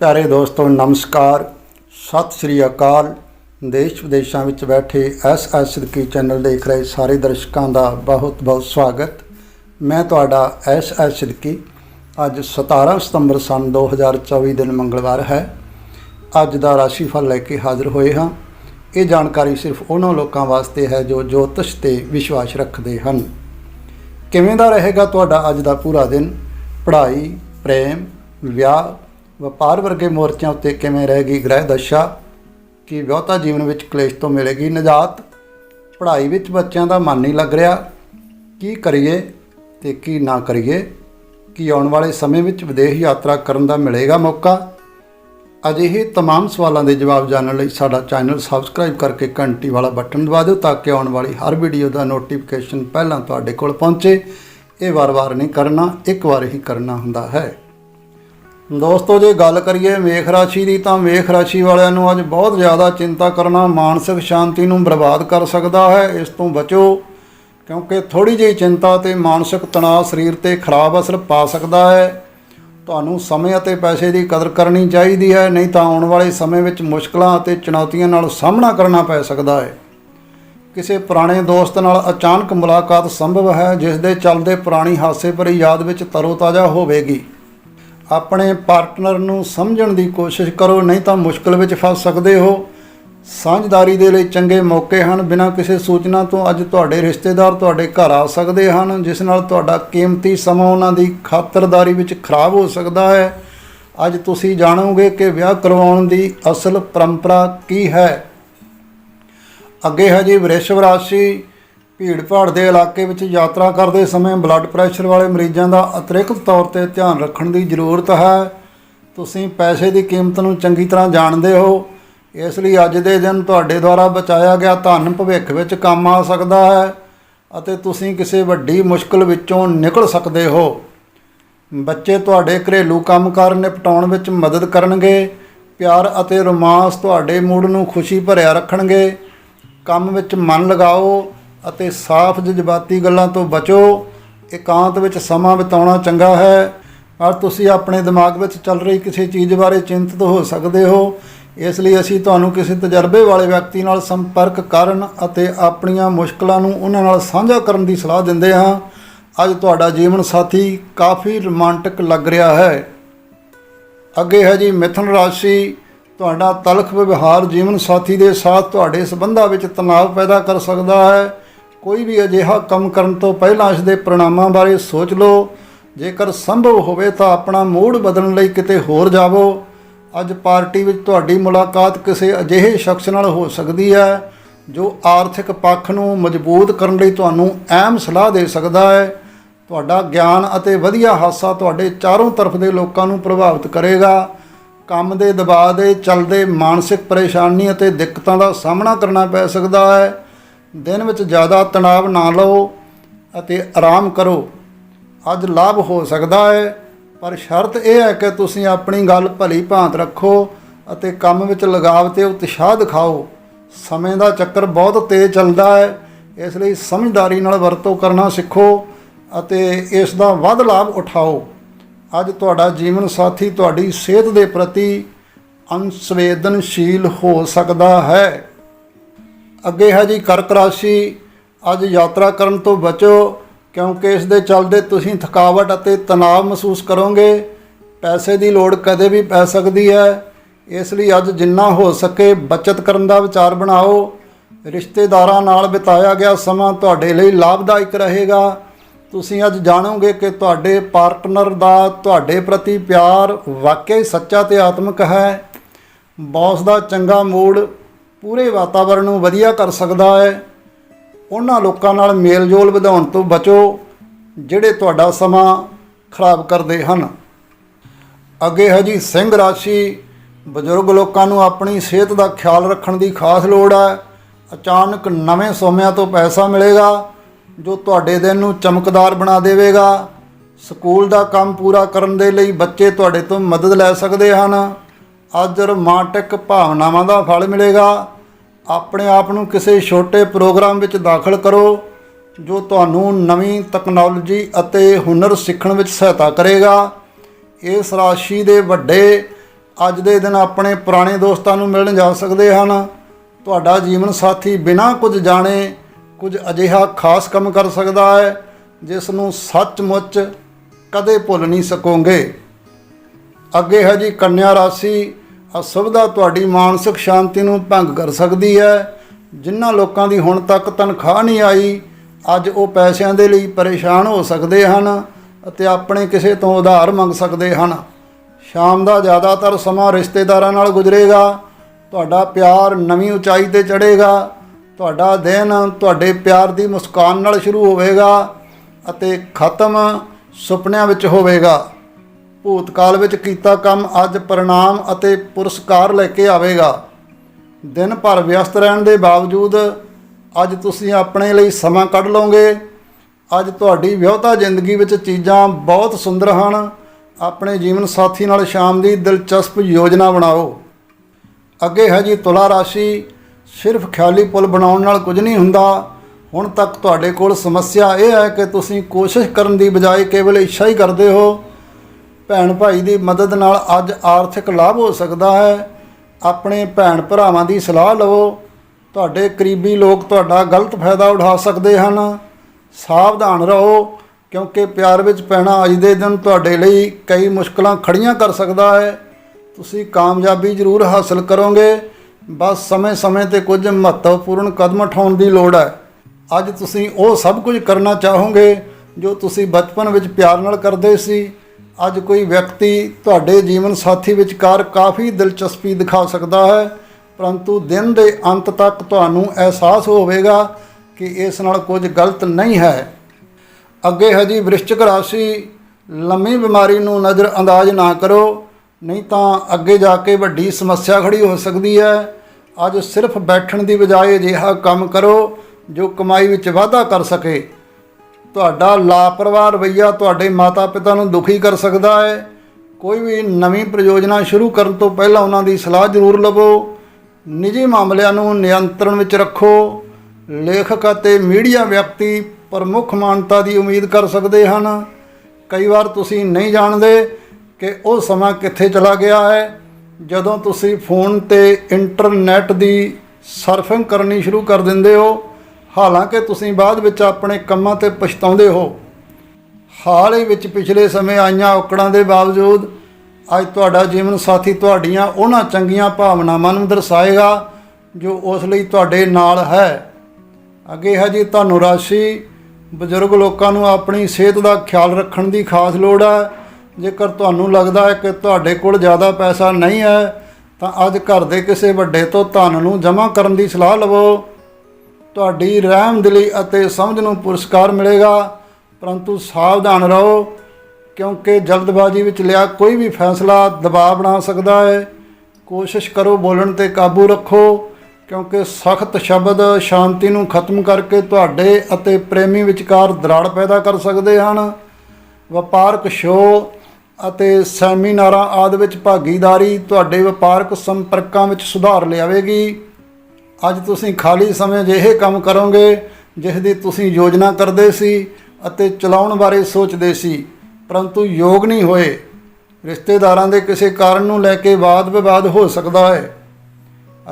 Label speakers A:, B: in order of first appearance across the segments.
A: ਪਿਆਰੇ ਦੋਸਤੋ, ਨਮਸਕਾਰ। ਸਤਿ ਸ੍ਰੀ ਅਕਾਲ। ਦੇਸ਼ ਵਿਦੇਸ਼ਾਂ ਵਿੱਚ ਬੈਠੇ ਐਸ ਐਸ ਕੀ ਚੈਨਲ ਦੇਖ ਰਹੇ ਸਾਰੇ ਦਰਸ਼ਕਾਂ ਦਾ ਬਹੁਤ ਬਹੁਤ ਸਵਾਗਤ। ਮੈਂ ਤੁਹਾਡਾ ਐਸ ਐਸ ਕੀ। ਅੱਜ 17 ਸਤੰਬਰ ਸਨ 2024 ਦਿਨ ਮੰਗਲਵਾਰ ਹੈ। ਅੱਜ ਦਾ ਰਾਸ਼ੀਫਲ ਲੈ ਕੇ ਹਾਜ਼ਰ ਹੋਏ ਹਾਂ। ਇਹ ਜਾਣਕਾਰੀ ਸਿਰਫ ਉਹਨਾਂ ਲੋਕਾਂ ਵਾਸਤੇ ਹੈ ਜੋ ਜੋਤਿਸ਼ ਤੇ ਵਿਸ਼ਵਾਸ ਰੱਖਦੇ ਹਨ। ਕਿਵੇਂ ਦਾ ਰਹੇਗਾ ਤੁਹਾਡਾ ਅੱਜ ਦਾ ਪੂਰਾ ਦਿਨ? ਪੜ੍ਹਾਈ, ਪ੍ਰੇਮ, ਵਿਆਹ ਵਪਾਰ ਵਰਗੇ ਮੋਰਚਿਆਂ ਉੱਤੇ ਕਿਵੇਂ ਰਹੇਗੀ ਗ੍ਰਹਿ ਦਸ਼ਾ ਕੀ ਵਿਆਹਤਾ ਜੀਵਨ ਵਿੱਚ ਕਲੇਸ਼ ਤੋਂ ਮਿਲੇਗੀ ਨਜਾਤ ਪੜ੍ਹਾਈ ਵਿੱਚ ਬੱਚਿਆਂ ਦਾ ਮਨ ਨਹੀਂ ਲੱਗ ਰਿਹਾ ਕੀ ਕਰੀਏ ਤੇ ਕੀ ਨਾ ਕਰੀਏ ਕੀ ਆਉਣ ਵਾਲੇ ਸਮੇਂ ਵਿੱਚ ਵਿਦੇਸ਼ ਯਾਤਰਾ ਕਰਨ ਦਾ ਮਿਲੇਗਾ ਮੌਕਾ ਅਜਿਹੇ तमाम ਸਵਾਲਾਂ ਦੇ ਜਵਾਬ ਜਾਣਨ ਲਈ ਸਾਡਾ ਚੈਨਲ ਸਬਸਕ੍ਰਾਈਬ ਕਰਕੇ ਘੰਟੀ ਵਾਲਾ ਬਟਨ ਦਬਾ ਦਿਓ ਤਾਂ ਕਿ ਆਉਣ ਵਾਲੀ ਹਰ ਵੀਡੀਓ ਦਾ ਨੋਟੀਫਿਕੇਸ਼ਨ ਪਹਿਲਾਂ ਤੁਹਾਡੇ ਕੋਲ ਪਹੁੰਚੇ ਇਹ ਵਾਰ-ਵਾਰ ਨਹੀਂ ਕਰਨਾ ਇੱਕ ਵਾਰ ਹੀ ਕਰਨਾ ਹੁੰਦਾ ਹੈ ਦੋਸਤੋ, ਜੇ ਗੱਲ ਕਰੀਏ ਮੇਖ ਰਾਸ਼ੀ ਦੀ, ਤਾਂ ਮੇਖ ਰਾਸ਼ੀ ਵਾਲਿਆਂ ਨੂੰ ਅੱਜ ਬਹੁਤ ਜ਼ਿਆਦਾ ਚਿੰਤਾ ਕਰਨਾ ਮਾਨਸਿਕ ਸ਼ਾਂਤੀ ਨੂੰ ਬਰਬਾਦ ਕਰ ਸਕਦਾ ਹੈ। ਇਸ ਤੋਂ ਬਚੋ, ਕਿਉਂਕਿ ਥੋੜੀ ਜਿਹੀ ਚਿੰਤਾ ਤੇ ਮਾਨਸਿਕ ਤਣਾਅ ਸਰੀਰ ਤੇ ਖਰਾਬ ਅਸਰ ਪਾ ਸਕਦਾ ਹੈ। ਤੁਹਾਨੂੰ ਸਮੇਂ ਅਤੇ ਪੈਸੇ ਦੀ ਕਦਰ ਕਰਨੀ ਚਾਹੀਦੀ ਹੈ, ਨਹੀਂ ਤਾਂ ਆਉਣ ਵਾਲੇ ਸਮੇਂ ਵਿੱਚ ਮੁਸ਼ਕਲਾਂ ਅਤੇ ਚੁਣੌਤੀਆਂ ਨਾਲ ਸਾਹਮਣਾ ਕਰਨਾ ਪੈ ਸਕਦਾ ਹੈ। ਕਿਸੇ ਪੁਰਾਣੇ ਦੋਸਤ ਨਾਲ ਅਚਾਨਕ ਮੁਲਾਕਾਤ ਸੰਭਵ ਹੈ, ਜਿਸ ਦੇ ਚੱਲਦੇ ਪੁਰਾਣੀ ਹਾਸੇ ਭਰੀ ਯਾਦ ਵਿੱਚ ਤਰੋਤਾਜ਼ਾ ਹੋਵੇਗੀ। ਆਪਣੇ ਪਾਰਟਨਰ ਨੂੰ ਸਮਝਣ ਦੀ ਕੋਸ਼ਿਸ਼ ਕਰੋ, ਨਹੀਂ ਤਾਂ ਮੁਸ਼ਕਲ ਵਿੱਚ ਫਸ ਸਕਦੇ ਹੋ। ਸਾਂਝਦਾਰੀ ਦੇ ਲਈ ਚੰਗੇ ਮੌਕੇ ਹਨ। ਬਿਨਾਂ ਕਿਸੇ ਸੂਚਨਾ ਤੋਂ ਅੱਜ ਤੁਹਾਡੇ ਰਿਸ਼ਤੇਦਾਰ ਤੁਹਾਡੇ ਘਰ ਆ ਸਕਦੇ ਹਨ, ਜਿਸ ਨਾਲ ਤੁਹਾਡਾ ਕੀਮਤੀ ਸਮਾਂ ਉਹਨਾਂ ਦੀ ਖਾਤਰਦਾਰੀ ਵਿੱਚ ਖਰਾਬ ਹੋ ਸਕਦਾ ਹੈ। ਅੱਜ ਤੁਸੀਂ ਜਾਣੋਗੇ ਕਿ ਵਿਆਹ ਕਰਵਾਉਣ ਦੀ ਅਸਲ ਪਰੰਪਰਾ ਕੀ ਹੈ। ਅੱਗੇ ਹੈ ਜੀ ਵ੍ਰਿਸ਼ਭ ਰਾਸ਼ੀ। ਭੀੜ ਭਾੜ ਦੇ ਇਲਾਕੇ ਵਿੱਚ ਯਾਤਰਾ ਕਰਦੇ ਸਮੇਂ ਬਲੱਡ ਪ੍ਰੈਸ਼ਰ ਵਾਲੇ ਮਰੀਜ਼ਾਂ ਦਾ ਅਤਿਰਿਕਤ ਤੌਰ ਤੇ ਧਿਆਨ ਰੱਖਣ ਦੀ ਜ਼ਰੂਰਤ ਹੈ। ਤੁਸੀਂ ਪੈਸੇ ਦੀ ਕੀਮਤ ਨੂੰ ਚੰਗੀ ਤਰ੍ਹਾਂ ਜਾਣਦੇ ਹੋ। ਇਸ ਲਈ ਅੱਜ ਦੇ ਦਿਨ ਤੁਹਾਡੇ ਦੁਆਰਾ ਬਚਾਇਆ ਗਿਆ ਧਨ ਭਵਿੱਖ ਵਿੱਚ ਕੰਮ ਆ ਸਕਦਾ ਹੈ ਅਤੇ ਤੁਸੀਂ ਕਿਸੇ ਵੱਡੀ ਮੁਸ਼ਕਲ ਵਿੱਚੋਂ ਨਿਕਲ ਸਕਦੇ ਹੋ। ਬੱਚੇ ਤੁਹਾਡੇ ਘਰੇਲੂ ਕੰਮਕਾਰ ਨਿਪਟਾਉਣ ਵਿੱਚ ਮਦਦ ਕਰਨਗੇ। ਪਿਆਰ ਅਤੇ ਰੋਮਾਂਸ ਤੁਹਾਡੇ ਮੂਡ ਨੂੰ ਖੁਸ਼ੀ ਭਰਿਆ ਰੱਖਣਗੇ। ਕੰਮ ਵਿੱਚ ਮਨ ਲਗਾਓ। ਅਤੇ ਸਾਫ਼ ਜਜ਼ਬਾਤੀ ਗੱਲਾਂ ਤੋਂ ਬਚੋ। ਇਕਾਂਤ ਵਿੱਚ ਸਮਾਂ ਬਿਤਾਉਣਾ ਚੰਗਾ ਹੈ। ਪਰ ਤੁਸੀਂ ਆਪਣੇ ਦਿਮਾਗ ਵਿੱਚ ਚੱਲ ਰਹੀ ਕਿਸੇ ਚੀਜ਼ ਬਾਰੇ ਚਿੰਤਤ ਹੋ ਸਕਦੇ ਹੋ। ਇਸ ਲਈ ਅਸੀਂ ਤੁਹਾਨੂੰ ਕਿਸੇ ਤਜਰਬੇ ਵਾਲੇ ਵਿਅਕਤੀ ਨਾਲ ਸੰਪਰਕ ਕਰਨ ਅਤੇ ਆਪਣੀਆਂ ਮੁਸ਼ਕਲਾਂ ਨੂੰ ਉਹਨਾਂ ਨਾਲ ਸਾਂਝਾ ਕਰਨ ਦੀ ਸਲਾਹ ਦਿੰਦੇ ਹਾਂ। ਅੱਜ ਤੁਹਾਡਾ ਜੀਵਨ ਸਾਥੀ ਕਾਫੀ ਰੋਮਾਂਟਿਕ ਲੱਗ ਰਿਹਾ ਹੈ। ਅੱਗੇ ਹੈ ਜੀ ਮਿਥੁਨ ਰਾਸ਼ੀ। ਤੁਹਾਡਾ ਤਲਖ ਵਿਵਹਾਰ ਜੀਵਨ ਸਾਥੀ ਦੇ ਸਾਥ ਤੁਹਾਡੇ ਸਬੰਧਾਂ ਵਿੱਚ ਤਣਾਅ ਪੈਦਾ ਕਰ ਸਕਦਾ ਹੈ। ਕੋਈ ਵੀ ਅਜਿਹਾ ਕੰਮ ਕਰਨ ਤੋਂ ਪਹਿਲਾਂ ਇਸ ਦੇ ਪ੍ਰਣਾਮਾਂ ਬਾਰੇ ਸੋਚ ਲਓ। ਜੇਕਰ ਸੰਭਵ ਹੋਵੇ ਤਾਂ ਆਪਣਾ ਮੂਡ ਬਦਲਣ ਲਈ ਕਿਤੇ ਹੋਰ ਜਾਵੋ। ਅੱਜ ਪਾਰਟੀ ਵਿੱਚ ਤੁਹਾਡੀ ਮੁਲਾਕਾਤ ਕਿਸੇ ਅਜਿਹੇ ਸ਼ਖਸ ਨਾਲ ਹੋ ਸਕਦੀ ਹੈ, ਜੋ ਆਰਥਿਕ ਪੱਖ ਨੂੰ ਮਜ਼ਬੂਤ ਕਰਨ ਲਈ ਤੁਹਾਨੂੰ ਅਹਿਮ ਸਲਾਹ ਦੇ ਸਕਦਾ ਹੈ। ਤੁਹਾਡਾ ਗਿਆਨ ਅਤੇ ਵਧੀਆ ਹਾਸਾ ਤੁਹਾਡੇ ਚਾਰੋਂ ਤਰਫ ਦੇ ਲੋਕਾਂ ਨੂੰ ਪ੍ਰਭਾਵਿਤ ਕਰੇਗਾ। ਕੰਮ ਦੇ ਦਬਾਅ ਦੇ ਚੱਲਦੇ ਮਾਨਸਿਕ ਪਰੇਸ਼ਾਨੀ ਅਤੇ ਦਿੱਕਤਾਂ ਦਾ ਸਾਹਮਣਾ ਕਰਨਾ ਪੈ ਸਕਦਾ ਹੈ। ਦਿਨ ਵਿੱਚ ਜ਼ਿਆਦਾ ਤਣਾਅ ਨਾ ਲਓ ਅਤੇ ਆਰਾਮ ਕਰੋ। ਅੱਜ ਲਾਭ ਹੋ ਸਕਦਾ ਹੈ, ਪਰ ਸ਼ਰਤ ਇਹ ਹੈ ਕਿ ਤੁਸੀਂ ਆਪਣੀ ਗੱਲ ਭਲੀ ਭਾਂਤ ਰੱਖੋ ਅਤੇ ਕੰਮ ਵਿੱਚ ਲਗਾਵ ਤੇ ਉਤਸ਼ਾਹ ਦਿਖਾਓ। ਸਮੇਂ ਦਾ ਚੱਕਰ ਬਹੁਤ ਤੇਜ਼ ਚੱਲਦਾ ਹੈ, ਇਸ ਲਈ ਸਮਝਦਾਰੀ ਨਾਲ ਵਰਤੋਂ ਕਰਨਾ ਸਿੱਖੋ ਅਤੇ ਇਸ ਦਾ ਵੱਧ ਲਾਭ ਉਠਾਓ। ਅੱਜ ਤੁਹਾਡਾ ਜੀਵਨ ਸਾਥੀ ਤੁਹਾਡੀ ਸਿਹਤ ਦੇ ਪ੍ਰਤੀ ਅਨਸਵੇਦਨਸ਼ੀਲ ਹੋ ਸਕਦਾ ਹੈ। ਅੱਗੇ ਹੈ ਜੀ ਕਰਕ ਰਾਸ਼ੀ। ਅੱਜ ਯਾਤਰਾ ਕਰਨ ਤੋਂ ਬਚੋ, ਕਿਉਂਕਿ ਇਸ ਦੇ ਚੱਲਦੇ ਤੁਸੀਂ ਥਕਾਵਟ ਅਤੇ ਤਣਾਅ ਮਹਿਸੂਸ ਕਰੋਗੇ। ਪੈਸੇ ਦੀ ਲੋੜ ਕਦੇ ਵੀ ਪੈ ਸਕਦੀ ਹੈ। ਇਸ ਲਈ ਅੱਜ ਜਿੰਨਾ ਹੋ ਸਕੇ ਬਚਤ ਕਰਨ ਦਾ ਵਿਚਾਰ ਬਣਾਓ। ਰਿਸ਼ਤੇਦਾਰਾਂ ਨਾਲ ਬਿਤਾਇਆ ਗਿਆ ਸਮਾਂ ਤੁਹਾਡੇ ਲਈ ਲਾਭਦਾਇਕ ਰਹੇਗਾ। ਤੁਸੀਂ ਅੱਜ ਜਾਣੋਗੇ ਕਿ ਤੁਹਾਡੇ ਪਾਰਟਨਰ ਦਾ, ਤੁਹਾਡੇ ਪ੍ਰਤੀ ਪਿਆਰ ਵਾਕਈ ਸੱਚਾ ਤੇ ਆਤਮਿਕ ਹੈ। ਬੌਸ ਦਾ ਚੰਗਾ ਮੂਡ ਪੂਰੇ ਵਾਤਾਵਰਣ ਨੂੰ ਵਧੀਆ ਕਰ ਸਕਦਾ ਹੈ। ਉਹਨਾਂ ਲੋਕਾਂ ਨਾਲ ਮੇਲ-ਜੋਲ ਵਧਾਉਣ ਤੋਂ ਬਚੋ, ਜਿਹੜੇ ਤੁਹਾਡਾ ਸਮਾਂ ਖਰਾਬ ਕਰਦੇ ਹਨ। ਅੱਗੇ ਹੈ ਜੀ ਸਿੰਘ ਰਾਸ਼ੀ। ਬਜ਼ੁਰਗ ਲੋਕਾਂ ਨੂੰ ਆਪਣੀ ਸਿਹਤ ਦਾ ਖਿਆਲ ਰੱਖਣ ਦੀ ਖਾਸ ਲੋੜ ਹੈ। ਅਚਾਨਕ ਨਵੇਂ ਸੋਮਿਆਂ ਤੋਂ ਪੈਸਾ ਮਿਲੇਗਾ, ਜੋ ਤੁਹਾਡੇ ਦਿਨ ਨੂੰ ਚਮਕਦਾਰ ਬਣਾ ਦੇਵੇਗਾ। ਸਕੂਲ ਦਾ ਕੰਮ ਪੂਰਾ ਕਰਨ ਦੇ ਲਈ ਬੱਚੇ ਤੁਹਾਡੇ ਤੋਂ ਮਦਦ ਲੈ ਸਕਦੇ ਹਨ। ਅੱਜ ਰੋਮਾਂਟਿਕ ਭਾਵਨਾਵਾਂ ਦਾ ਫਲ ਮਿਲੇਗਾ। ਆਪਣੇ ਆਪ ਨੂੰ ਕਿਸੇ ਛੋਟੇ ਪ੍ਰੋਗਰਾਮ ਵਿੱਚ ਦਾਖਲ ਕਰੋ, ਜੋ ਤੁਹਾਨੂੰ ਨਵੀਂ ਤਕਨਾਲੋਜੀ ਅਤੇ ਹੁਨਰ ਸਿੱਖਣ ਵਿੱਚ ਸਹਾਇਤਾ ਕਰੇਗਾ। ਇਸ ਰਾਸ਼ੀ ਦੇ ਵੱਡੇ ਅੱਜ ਦੇ ਦਿਨ ਆਪਣੇ ਪੁਰਾਣੇ ਦੋਸਤਾਂ ਨੂੰ ਮਿਲਣ ਜਾ ਸਕਦੇ ਹਨ। ਤੁਹਾਡਾ ਜੀਵਨ ਸਾਥੀ ਬਿਨਾਂ ਕੁਝ ਜਾਣੇ ਕੁਝ ਅਜਿਹਾ ਖਾਸ ਕੰਮ ਕਰ ਸਕਦਾ ਹੈ, ਜਿਸ ਨੂੰ ਸੱਚਮੁੱਚ ਕਦੇ ਭੁੱਲ ਨਹੀਂ ਸਕੋਗੇ। ਅੱਗੇ ਹੈ ਜੀ, ਕੰਨਿਆ ਰਾਸ਼ੀ। ਅਸੁਵਿਧਾ ਤੁਹਾਡੀ ਮਾਨਸਿਕ ਸ਼ਾਂਤੀ ਨੂੰ ਭੰਗ ਕਰ ਸਕਦੀ ਹੈ। ਜਿਨ੍ਹਾਂ ਲੋਕਾਂ ਦੀ ਹੁਣ ਤੱਕ ਤਨਖਾਹ ਨਹੀਂ ਆਈ, ਅੱਜ ਉਹ ਪੈਸਿਆਂ ਦੇ ਲਈ ਪਰੇਸ਼ਾਨ ਹੋ ਸਕਦੇ ਹਨ ਅਤੇ ਆਪਣੇ ਕਿਸੇ ਤੋਂ ਉਧਾਰ ਮੰਗ ਸਕਦੇ ਹਨ। ਸ਼ਾਮ ਦਾ ਜ਼ਿਆਦਾਤਰ ਸਮਾਂ ਰਿਸ਼ਤੇਦਾਰਾਂ ਨਾਲ ਗੁਜ਼ਰੇਗਾ, ਤੁਹਾਡਾ ਪਿਆਰ ਨਵੀਂ ਉਚਾਈ ਤੇ ਚੜ੍ਹੇਗਾ, ਤੁਹਾਡਾ ਦਿਨ ਤੁਹਾਡੇ ਪਿਆਰ ਦੀ ਮੁਸਕਾਨ ਨਾਲ ਸ਼ੁਰੂ ਹੋਵੇਗਾ ਅਤੇ ਖਤਮ ਸੁਪਨਿਆਂ ਵਿੱਚ ਹੋਵੇਗਾ। ਭੂਤਕਾਲ ਵਿੱਚ ਕੀਤਾ ਕੰਮ ਅੱਜ ਪ੍ਰਣਾਮ ਅਤੇ ਪੁਰਸਕਾਰ ਲੈ ਕੇ ਆਵੇਗਾ। ਦਿਨ ਭਰ ਵਿਅਸਤ ਰਹਿਣ ਦੇ ਬਾਵਜੂਦ ਅੱਜ ਤੁਸੀਂ ਆਪਣੇ ਲਈ ਸਮਾਂ ਕੱਢ ਲਓਗੇ। ਅੱਜ ਤੁਹਾਡੀ ਵਿਆਹਤਾ ਜ਼ਿੰਦਗੀ ਵਿੱਚ ਚੀਜ਼ਾਂ ਬਹੁਤ ਸੁੰਦਰ ਹਨ। ਆਪਣੇ ਜੀਵਨ ਸਾਥੀ ਨਾਲ ਸ਼ਾਮ ਦੀ ਦਿਲਚਸਪ ਯੋਜਨਾ ਬਣਾਓ। ਅੱਗੇ ਹੈ ਜੀ ਤੁਲਾ ਰਾਸ਼ੀ। ਸਿਰਫ ਖਿਆਲੀ ਪੁਲ ਬਣਾਉਣ ਨਾਲ ਕੁਝ ਨਹੀਂ ਹੁੰਦਾ। ਹੁਣ ਤੱਕ ਤੁਹਾਡੇ ਕੋਲ ਸਮੱਸਿਆ ਇਹ ਹੈ ਕਿ ਤੁਸੀਂ ਕੋਸ਼ਿਸ਼ ਕਰਨ ਦੀ ਬਜਾਏ ਕੇਵਲ ਇੱਛਾ ਹੀ ਕਰਦੇ ਹੋ। ਭੈਣ ਭਾਈ ਦੀ ਮਦਦ ਨਾਲ ਅੱਜ ਆਰਥਿਕ ਲਾਭ ਹੋ ਸਕਦਾ ਹੈ। ਆਪਣੇ ਭੈਣ ਭਰਾਵਾਂ ਦੀ ਸਲਾਹ ਲਵੋ। ਤੁਹਾਡੇ ਕਰੀਬੀ ਲੋਕ ਤੁਹਾਡਾ ਗਲਤ ਫਾਇਦਾ ਉਠਾ ਸਕਦੇ ਹਨ। ਸਾਵਧਾਨ ਰਹੋ, ਕਿਉਂਕਿ ਪਿਆਰ ਵਿੱਚ ਪੈਣਾ ਅੱਜ ਦੇ ਦਿਨ ਤੁਹਾਡੇ ਲਈ ਕਈ ਮੁਸ਼ਕਲਾਂ ਖੜੀਆਂ ਕਰ ਸਕਦਾ ਹੈ। ਤੁਸੀਂ ਕਾਮਯਾਬੀ ਜ਼ਰੂਰ ਹਾਸਲ ਕਰੋਗੇ। ਬਸ ਸਮੇਂ-ਸਮੇਂ ਤੇ ਕੁਝ ਮਹੱਤਵਪੂਰਨ ਕਦਮ ਉਠਾਉਣ ਦੀ ਲੋੜ ਹੈ। ਅੱਜ ਤੁਸੀਂ ਉਹ ਸਭ ਕੁਝ ਕਰਨਾ ਚਾਹੋਗੇ ਜੋ ਤੁਸੀਂ ਬਚਪਨ ਵਿੱਚ ਪਿਆਰ ਨਾਲ ਕਰਦੇ ਸੀ। ਅੱਜ ਕੋਈ ਵਿਅਕਤੀ ਤੁਹਾਡੇ ਜੀਵਨ ਸਾਥੀ ਵਿਚਕਾਰ ਕਾਫੀ ਦਿਲਚਸਪੀ ਦਿਖਾ ਸਕਦਾ ਹੈ, ਪਰੰਤੂ ਦਿਨ ਦੇ ਅੰਤ ਤੱਕ ਤੁਹਾਨੂੰ ਅਹਿਸਾਸ ਹੋਵੇਗਾ ਕਿ ਇਸ ਨਾਲ ਕੁਝ ਗਲਤ ਨਹੀਂ ਹੈ। ਅੱਗੇ ਹੈ ਜੀ ਵ੍ਰਿਸ਼ਚਿਕ ਰਾਸ਼ੀ ਲੰਮੀ ਬਿਮਾਰੀ ਨੂੰ ਨਜ਼ਰ ਅੰਦਾਜ਼ ਨਾ ਕਰੋ, ਨਹੀਂ ਤਾਂ ਅੱਗੇ ਜਾ ਕੇ ਵੱਡੀ ਸਮੱਸਿਆ ਖੜੀ ਹੋ ਸਕਦੀ ਹੈ। ਅੱਜ ਸਿਰਫ ਬੈਠਣ ਦੀ ਬਜਾਏ ਅਜਿਹਾ ਕੰਮ ਕਰੋ ਜੋ ਕਮਾਈ ਵਿੱਚ ਵਾਧਾ ਕਰ ਸਕੇ। ਤੁਹਾਡਾ ਲਾਪਰਵਾਹ ਰਵੱਈਆ ਤੁਹਾਡੇ ਮਾਤਾ-ਪਿਤਾ ਨੂੰ ਦੁਖੀ ਕਰ ਸਕਦਾ ਹੈ। ਕੋਈ ਵੀ ਨਵੀਂ ਪ੍ਰਯੋਜਨਾ ਸ਼ੁਰੂ ਕਰਨ ਤੋਂ ਪਹਿਲਾਂ ਉਹਨਾਂ ਦੀ ਸਲਾਹ ਜ਼ਰੂਰ ਲਵੋ। ਨਿੱਜੀ ਮਾਮਲਿਆਂ ਨੂੰ ਨਿਯੰਤਰਣ ਵਿੱਚ ਰੱਖੋ। ਲੇਖਕ ਅਤੇ ਮੀਡੀਆ ਵਿਅਕਤੀ ਪ੍ਰਮੁੱਖ ਮਾਨਤਾ ਦੀ ਉਮੀਦ ਕਰ ਸਕਦੇ ਹਨ। ਕਈ ਵਾਰ ਤੁਸੀਂ ਨਹੀਂ ਜਾਣਦੇ ਕਿ ਉਹ ਸਮਾਂ ਕਿੱਥੇ ਚਲਾ ਗਿਆ ਹੈ। ਜਦੋਂ ਤੁਸੀਂ ਫੋਨ ਤੇ ਇੰਟਰਨੈਟ ਦੀ ਸਰਫਿੰਗ ਕਰਨੀ ਸ਼ੁਰੂ ਕਰ ਦਿੰਦੇ ਹੋ ਹਾਲਾਂਕਿ ਤੁਸੀਂ ਬਾਅਦ ਵਿੱਚ ਆਪਣੇ ਕੰਮਾਂ ਤੇ ਪਛਤਾਉਂਦੇ ਹੋ। ਹਾਲ ਹੀ ਵਿੱਚ ਪਿਛਲੇ ਸਮੇਂ ਆਈਆਂ ਔਕੜਾਂ ਦੇ ਬਾਵਜੂਦ ਅੱਜ ਤੁਹਾਡਾ ਜੀਵਨ ਸਾਥੀ ਤੁਹਾਡੀਆਂ ਉਹਨਾਂ ਚੰਗੀਆਂ ਭਾਵਨਾਵਾਂ ਨੂੰ ਦਰਸਾਏਗਾ ਜੋ ਉਸ ਲਈ ਤੁਹਾਡੇ ਨਾਲ ਹੈ। ਅੱਗੇ ਹੈ ਜੀ ਤੁਹਾਨੂੰ ਰਾਸ਼ੀ। ਬਜ਼ੁਰਗ ਲੋਕਾਂ ਨੂੰ ਆਪਣੀ ਸਿਹਤ ਦਾ ਖਿਆਲ ਰੱਖਣ ਦੀ ਖਾਸ ਲੋੜ ਹੈ। ਜੇਕਰ ਤੁਹਾਨੂੰ ਲੱਗਦਾ ਹੈ ਕਿ ਤੁਹਾਡੇ ਕੋਲ ਜ਼ਿਆਦਾ ਪੈਸਾ ਨਹੀਂ ਹੈ, ਤਾਂ ਅੱਜ ਘਰ ਦੇ ਕਿਸੇ ਵੱਡੇ ਤੋਂ ਧਨ ਨੂੰ ਜਮ੍ਹਾਂ ਕਰਨ ਦੀ ਸਲਾਹ ਲਵੋ। ਤੁਹਾਡੀ ਰਹਿਮਦਿਲੀ ਅਤੇ ਸਮਝ ਨੂੰ ਪੁਰਸਕਾਰ ਮਿਲੇਗਾ। ਪਰੰਤੂ ਸਾਵਧਾਨ ਰਹੋ, ਕਿਉਂਕਿ ਜਲਦਬਾਜ਼ੀ ਵਿੱਚ ਲਿਆ ਕੋਈ ਵੀ ਫੈਸਲਾ ਦਬਾਅ ਬਣਾ ਸਕਦਾ ਹੈ। ਕੋਸ਼ਿਸ਼ ਕਰੋ ਬੋਲਣ ਤੇ ਕਾਬੂ ਰੱਖੋ, ਕਿਉਂਕਿ ਸਖਤ ਸ਼ਬਦ ਸ਼ਾਂਤੀ ਨੂੰ ਖਤਮ ਕਰਕੇ ਤੁਹਾਡੇ ਅਤੇ ਪ੍ਰੇਮੀ ਵਿਚਕਾਰ ਦਰਾੜ ਪੈਦਾ ਕਰ ਸਕਦੇ ਹਨ। ਵਪਾਰਕ ਸ਼ੋਅ ਅਤੇ ਸੈਮੀਨਾਰਾਂ ਆਦਿ ਵਿੱਚ ਭਾਗੀਦਾਰੀ ਤੁਹਾਡੇ ਵਪਾਰਕ ਸੰਪਰਕਾਂ ਵਿੱਚ ਸੁਧਾਰ ਲਿਆਵੇਗੀ। ਅੱਜ ਤੁਸੀਂ ਖਾਲੀ ਸਮੇਂ ਅਜਿਹੇ ਕੰਮ ਕਰੋਗੇ, ਜਿਸ ਦੀ ਤੁਸੀਂ ਯੋਜਨਾ ਕਰਦੇ ਸੀ ਅਤੇ ਚਲਾਉਣ ਬਾਰੇ ਸੋਚਦੇ ਸੀ, ਪਰੰਤੂ ਯੋਗ ਨਹੀਂ ਹੋਏ। ਰਿਸ਼ਤੇਦਾਰਾਂ ਦੇ ਕਿਸੇ ਕਾਰਨ ਨੂੰ ਲੈ ਕੇ ਵਾਦ ਵਿਵਾਦ ਹੋ ਸਕਦਾ ਹੈ।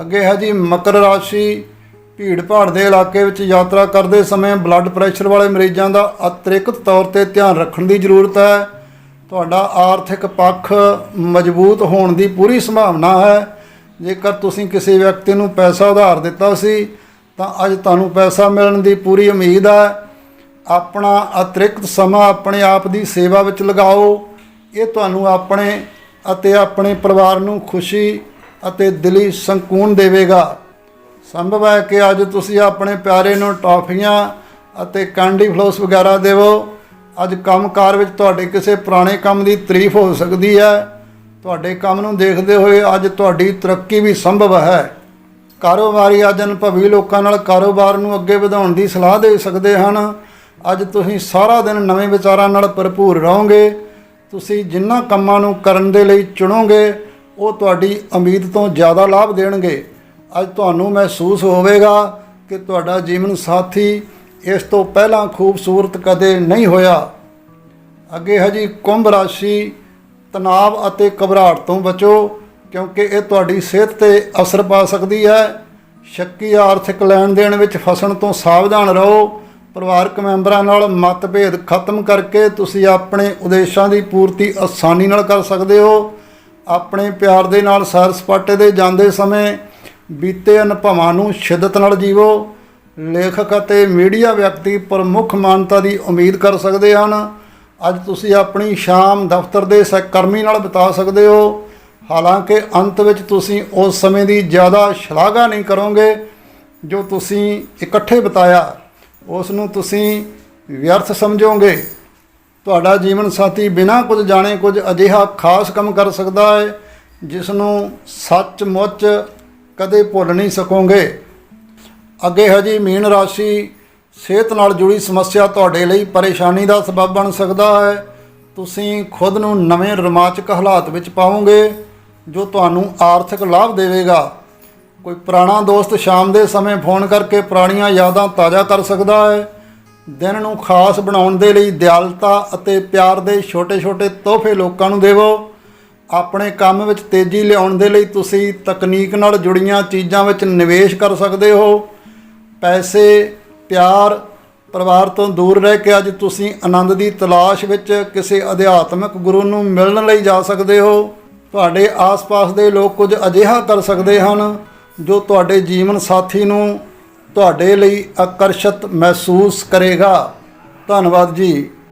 A: ਅੱਗੇ ਹੈ ਜੀ ਮਕਰ ਰਾਸ਼ੀ ਭੀੜ ਭਾੜ ਦੇ ਇਲਾਕੇ ਵਿੱਚ ਯਾਤਰਾ ਕਰਦੇ ਸਮੇਂ ਬਲੱਡ ਪ੍ਰੈਸ਼ਰ ਵਾਲੇ ਮਰੀਜ਼ਾਂ ਦਾ ਅਤਿਰਿਕਤ ਤੌਰ ਤੇ ਧਿਆਨ ਰੱਖਣ ਦੀ ਜ਼ਰੂਰਤ ਹੈ। ਤੁਹਾਡਾ ਆਰਥਿਕ ਪੱਖ ਮਜ਼ਬੂਤ ਹੋਣ ਦੀ ਪੂਰੀ ਸੰਭਾਵਨਾ ਹੈ। ਜੇਕਰ ਤੁਸੀਂ ਕਿਸੇ ਵਿਅਕਤੀ ਨੂੰ ਪੈਸਾ ਉਧਾਰ ਦਿੱਤਾ ਸੀ, ਤਾਂ ਅੱਜ ਤੁਹਾਨੂੰ ਪੈਸਾ ਮਿਲਣ ਦੀ ਪੂਰੀ ਉਮੀਦ ਹੈ। ਆਪਣਾ ਅਤਿਰਿਕਤ ਸਮਾਂ ਆਪਣੇ ਆਪ ਦੀ ਸੇਵਾ ਵਿੱਚ ਲਗਾਓ। ਇਹ ਤੁਹਾਨੂੰ ਆਪਣੇ ਅਤੇ ਆਪਣੇ ਪਰਿਵਾਰ ਨੂੰ ਖੁਸ਼ੀ ਅਤੇ ਦਿਲੀ ਸਕੂਨ ਦੇਵੇਗਾ। ਸੰਭਵ ਹੈ ਕਿ ਅੱਜ ਤੁਸੀਂ ਆਪਣੇ ਪਿਆਰੇ ਨੂੰ ਟੌਫੀਆਂ ਅਤੇ ਕੈਂਡੀ ਫਲੋਸ ਵਗੈਰਾ ਦੇਵੋ। ਅੱਜ ਕੰਮਕਾਰ ਵਿੱਚ ਤੁਹਾਡੇ ਕਿਸੇ ਪੁਰਾਣੇ ਕੰਮ ਦੀ ਤਾਰੀਫ ਹੋ ਸਕਦੀ ਹੈ। ਤੁਹਾਡੇ ਕੰਮ ਨੂੰ ਦੇਖਦੇ ਹੋਏ ਅੱਜ ਤੁਹਾਡੀ ਤਰੱਕੀ ਵੀ ਸੰਭਵ ਹੈ। ਕਾਰੋਬਾਰੀ ਅੱਜ ਅਨੁਭਵੀ ਲੋਕਾਂ ਨਾਲ ਕਾਰੋਬਾਰ ਨੂੰ ਅੱਗੇ ਵਧਾਉਣ ਦੀ ਸਲਾਹ ਦੇ ਸਕਦੇ ਹਨ। ਅੱਜ ਤੁਸੀਂ ਸਾਰਾ ਦਿਨ ਨਵੇਂ ਵਿਚਾਰਾਂ ਨਾਲ ਭਰਪੂਰ ਰਹੋਗੇ। ਤੁਸੀਂ ਜਿਨ੍ਹਾਂ ਕੰਮਾਂ ਨੂੰ ਕਰਨ ਦੇ ਲਈ ਚੁਣੋਗੇ, ਉਹ ਤੁਹਾਡੀ ਉਮੀਦ ਤੋਂ ਜ਼ਿਆਦਾ ਲਾਭ ਦੇਣਗੇ। ਅੱਜ ਤੁਹਾਨੂੰ ਮਹਿਸੂਸ ਹੋਵੇਗਾ ਕਿ ਤੁਹਾਡਾ ਜੀਵਨ ਸਾਥੀ ਇਸ ਤੋਂ ਪਹਿਲਾਂ ਖੂਬਸੂਰਤ ਕਦੇ ਨਹੀਂ ਹੋਇਆ। ਅੱਗੇ ਹੈ ਜੀ ਕੁੰਭ ਰਾਸ਼ੀ ਤਣਾਅ ਅਤੇ ਘਬਰਾਹਟ ਤੋਂ ਬਚੋ, ਕਿਉਂਕਿ ਇਹ ਤੁਹਾਡੀ ਸਿਹਤ ਤੇ ਅਸਰ ਪਾ ਸਕਦੀ ਹੈ। ਸ਼ੱਕੀ ਆਰਥਿਕ ਲੈਣ ਦੇਣ ਵਿੱਚ ਫਸਣ ਤੋਂ ਸਾਵਧਾਨ ਰਹੋ। ਪਰਿਵਾਰਕ ਮੈਂਬਰਾਂ ਨਾਲ ਮਤਭੇਦ ਖਤਮ ਕਰਕੇ ਤੁਸੀਂ ਆਪਣੇ ਉਦੇਸ਼ਾਂ ਦੀ ਪੂਰਤੀ ਆਸਾਨੀ ਨਾਲ ਕਰ ਸਕਦੇ ਹੋ। ਆਪਣੇ ਪਿਆਰ ਦੇ ਨਾਲ ਸੈਰ ਸਪਾਟੇ ਦੇ ਜਾਂਦੇ ਸਮੇਂ ਬੀਤੇ ਅਨੁਭਵਾਂ ਨੂੰ ਸ਼ਿੱਦਤ ਨਾਲ ਜੀਵੋ। ਲੇਖਕ ਅਤੇ ਮੀਡੀਆ ਵਿਅਕਤੀ ਪ੍ਰਮੁੱਖ ਮਾਨਤਾ ਦੀ ਉਮੀਦ ਕਰ ਸਕਦੇ ਹਨ। ਅੱਜ ਤੁਸੀਂ ਆਪਣੀ ਸ਼ਾਮ ਦਫ਼ਤਰ ਦੇ ਸਹਿਕਰਮੀ ਨਾਲ ਬਿਤਾ ਸਕਦੇ ਹੋ। ਹਾਲਾਂਕਿ ਅੰਤ ਵਿੱਚ ਤੁਸੀਂ ਉਸ ਸਮੇਂ ਦੀ ਜ਼ਿਆਦਾ ਸ਼ਲਾਘਾ ਨਹੀਂ ਕਰੋਗੇ ਜੋ ਤੁਸੀਂ ਇਕੱਠੇ ਬਿਤਾਇਆ। ਉਸ ਨੂੰ ਤੁਸੀਂ ਵਿਅਰਥ ਸਮਝੋਗੇ। ਤੁਹਾਡਾ ਜੀਵਨ ਸਾਥੀ ਬਿਨਾਂ ਕੁਝ ਜਾਣੇ ਕੁਝ ਅਜਿਹਾ ਖਾਸ ਕੰਮ ਕਰ ਸਕਦਾ ਹੈ, ਜਿਸ ਨੂੰ ਸੱਚਮੁੱਚ ਕਦੇ ਭੁੱਲ ਨਹੀਂ ਸਕੋਗੇ। ਅੱਗੇ ਹੈ ਮੀਨ ਰਾਸ਼ੀ ਸਿਹਤ ਨਾਲ ਜੁੜੀ ਸਮੱਸਿਆ ਤੁਹਾਡੇ ਲਈ ਪਰੇਸ਼ਾਨੀ ਦਾ ਸਬਬ ਬਣ ਸਕਦਾ ਹੈ। ਤੁਸੀਂ ਖੁਦ ਨੂੰ ਨਵੇਂ ਰੋਮਾਂਚਕ ਹਾਲਾਤ ਵਿੱਚ ਪਾਓਗੇ, ਜੋ ਤੁਹਾਨੂੰ ਆਰਥਿਕ ਲਾਭ ਦੇਵੇਗਾ। ਕੋਈ ਪੁਰਾਣਾ ਦੋਸਤ ਸ਼ਾਮ ਦੇ ਸਮੇਂ ਫੋਨ ਕਰਕੇ ਪੁਰਾਣੀਆਂ ਯਾਦਾਂ ਤਾਜ਼ਾ ਕਰ ਸਕਦਾ ਹੈ। ਦਿਨ ਨੂੰ ਖਾਸ ਬਣਾਉਣ ਦੇ ਲਈ ਦਿਆਲਤਾ ਅਤੇ ਪਿਆਰ ਦੇ ਛੋਟੇ-ਛੋਟੇ ਤੋਹਫੇ ਲੋਕਾਂ ਨੂੰ ਦੇਵੋ। ਆਪਣੇ ਕੰਮ ਵਿੱਚ ਤੇਜ਼ੀ ਲਿਆਉਣ ਦੇ ਲਈ ਤੁਸੀਂ ਤਕਨੀਕ ਨਾਲ ਜੁੜੀਆਂ ਚੀਜ਼ਾਂ ਵਿੱਚ ਨਿਵੇਸ਼ ਕਰ ਸਕਦੇ ਹੋ। ਪੈਸੇ ਪਿਆਰ ਪਰਿਵਾਰ ਤੋਂ ਦੂਰ ਰਹਿ ਕੇ ਅੱਜ ਤੁਸੀਂ ਆਨੰਦ ਦੀ ਤਲਾਸ਼ ਵਿੱਚ ਕਿਸੇ ਅਧਿਆਤਮਿਕ ਗੁਰੂ ਨੂੰ ਮਿਲਣ ਲਈ ਜਾ ਸਕਦੇ ਹੋ। ਤੁਹਾਡੇ ਆਸ-ਪਾਸ ਦੇ ਲੋਕ ਕੁਝ ਅਜਿਹਾ ਕਰ ਸਕਦੇ ਹਨ ਜੋ ਤੁਹਾਡੇ ਜੀਵਨ ਸਾਥੀ ਨੂੰ ਤੁਹਾਡੇ ਲਈ ਆਕਰਸ਼ਿਤ ਮਹਿਸੂਸ ਕਰੇਗਾ। ਧੰਨਵਾਦ ਜੀ।